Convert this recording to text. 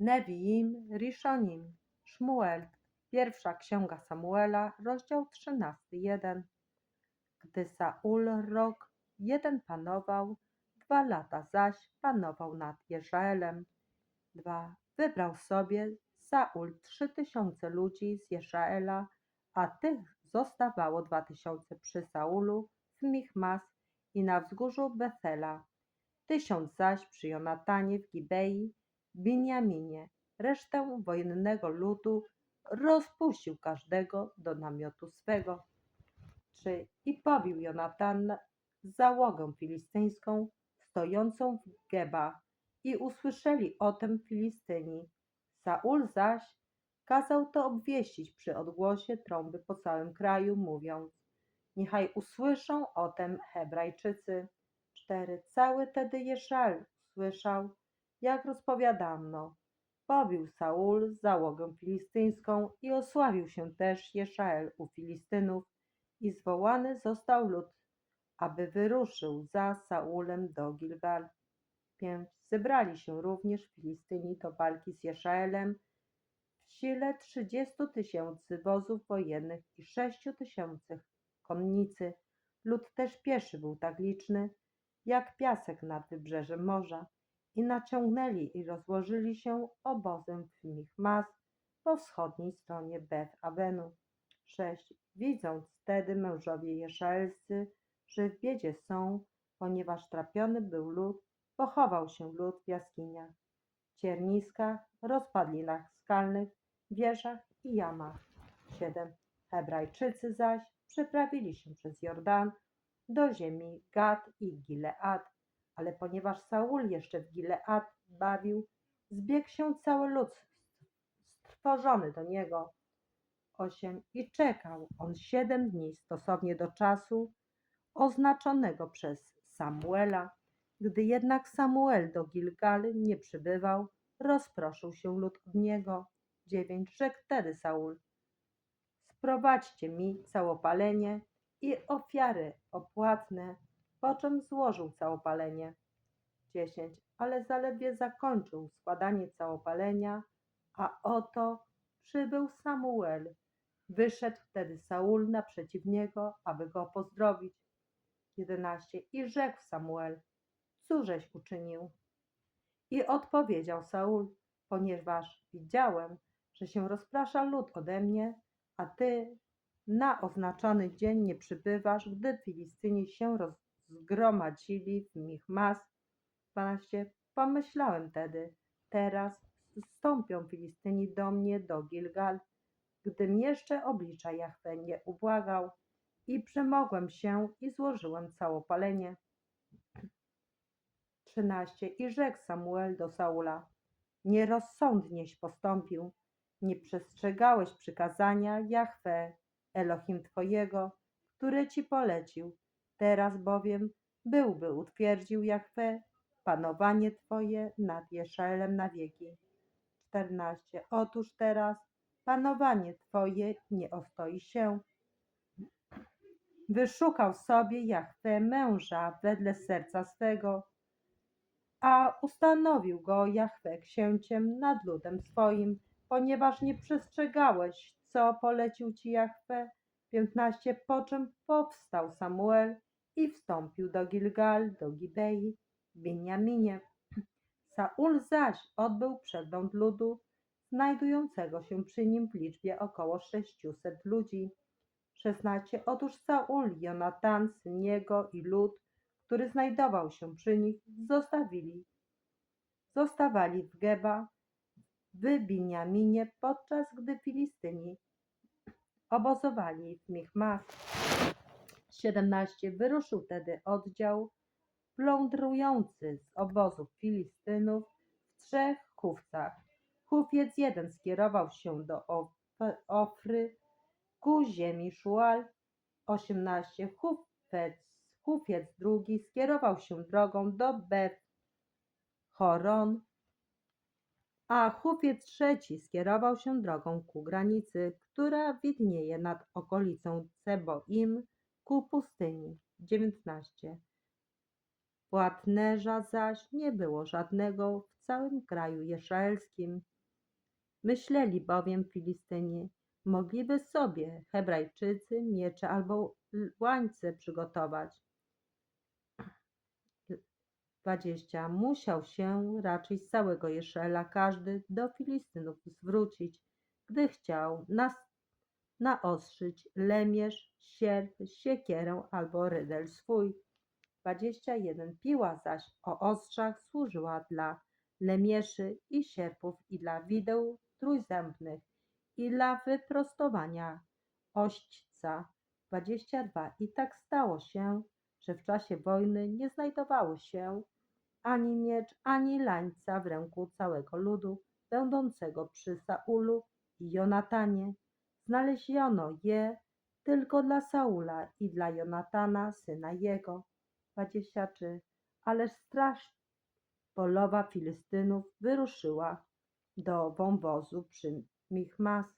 Neviim Rishonim, Szmuel, pierwsza księga Samuela, rozdział 13, 1. Gdy Saul rok jeden panował, dwa lata zaś panował nad Izraelem. Dwa. Wybrał sobie Saul trzy tysiące ludzi z Izraela, a tych zostawało dwa tysiące przy Saulu w Michmas i na wzgórzu Bethela. Tysiąc zaś przy Jonatanie w Gibei, Biniaminie. Resztę wojennego ludu rozpuścił każdego do namiotu swego. 3. I pobił Jonatan załogę filistyńską stojącą w Geba i usłyszeli o tym Filistyni. Saul zaś kazał to obwieścić przy odgłosie trąby po całym kraju, mówiąc Niechaj usłyszą o tym Hebrajczycy. 4. Cały tedy Jeszal słyszał, jak rozpowiadano. Pobił Saul załogę filistyńską i osławił się też Jeszael u Filistynów i zwołany został lud, aby wyruszył za Saulem do Gilgal. 5. Zebrali się również Filistyni do walki z Jeszaelem w sile trzydziestu tysięcy wozów wojennych i sześciu tysięcy konnicy. Lud też pieszy był tak liczny, jak piasek nad wybrzeżem morza. I naciągnęli i rozłożyli się obozem w Michmas po wschodniej stronie Beth Avenu. 6. Widząc wtedy mężowie jeszaelscy, że w biedzie są, ponieważ trapiony był lud, pochował się lud w jaskiniach, cierniskach, rozpadlinach skalnych, wieżach i jamach. 7. Hebrajczycy zaś przeprawili się przez Jordan do ziemi Gad i Gilead, ale ponieważ Saul jeszcze w Gilead bawił, zbiegł się cały lud stworzony do niego. 8. I czekał on siedem dni stosownie do czasu oznaczonego przez Samuela. Gdy jednak Samuel do Gilgali nie przybywał, rozproszył się lud od niego. 9. Rzekł wtedy Saul, sprowadźcie mi całopalenie i ofiary opłatne, po czym złożył całopalenie. 10. Ale zaledwie zakończył składanie całopalenia, a oto przybył Samuel. Wyszedł wtedy Saul naprzeciw niego, aby go pozdrowić. 11. I rzekł Samuel, cóżeś uczynił? I odpowiedział Saul, ponieważ widziałem, że się rozprasza lud ode mnie, a ty na oznaczony dzień nie przybywasz, gdy Filistyni się zgromadzili w Michmas. 12. Pomyślałem tedy, teraz zstąpią Filistyni do mnie do Gilgal, gdym jeszcze oblicza Jahwe nie ubłagał i przemogłem się i złożyłem całopalenie. 13. I rzekł Samuel do Saula, nierozsądnieś postąpił, nie przestrzegałeś przykazania Jahwe, Elohim Twojego, które Ci polecił. Teraz bowiem byłby utwierdził Jahwe panowanie Twoje nad Jeszaelem na wieki. 14. Otóż teraz panowanie Twoje nie ostoi się. Wyszukał sobie Jahwe męża wedle serca swego, a ustanowił go Jahwe księciem nad ludem swoim, ponieważ nie przestrzegałeś, co polecił ci Jahwe. 15. Po czym powstał Samuel i wstąpił do Gilgal, do Gibei, w Beniaminie. Saul zaś odbył przegląd ludu, znajdującego się przy nim w liczbie około 600 ludzi. 16. Otóż Saul, Jonatan, syn jego i lud, który znajdował się przy nich, zostawili, zostawali w Geba, w Biniaminie, podczas gdy Filistyni obozowali w Michmas. 17. Wyruszył tedy oddział plądrujący z obozów Filistynów w trzech chówcach. Chówiec jeden skierował się do Ofry ku ziemi Szual. 18. Chówiec, chówiec drugi skierował się drogą do Bet Horon, a chówiec trzeci skierował się drogą ku granicy, która widnieje nad okolicą Ceboim ku pustyni. 19. Płatnerza zaś nie było żadnego w całym kraju izraelskim. Myśleli bowiem Filistyni, mogliby sobie Hebrajczycy miecze albo łańce przygotować. 20. Musiał się raczej z całego Izraela każdy do Filistynów zwrócić, gdy chciał nas, naostrzyć lemierz, sierp, siekierę albo rydel swój. 21. Piła zaś o ostrzach służyła dla lemieszy i sierpów i dla wideł trójzębnych i dla wyprostowania ośćca. 22. I tak stało się, że w czasie wojny nie znajdowało się ani miecz, ani lańca w ręku całego ludu, będącego przy Saulu i Jonatanie. Znaleziono je tylko dla Saula i dla Jonatana, syna jego. 23. Ależ straż polowa Filistynów wyruszyła do wąwozu przy Michmas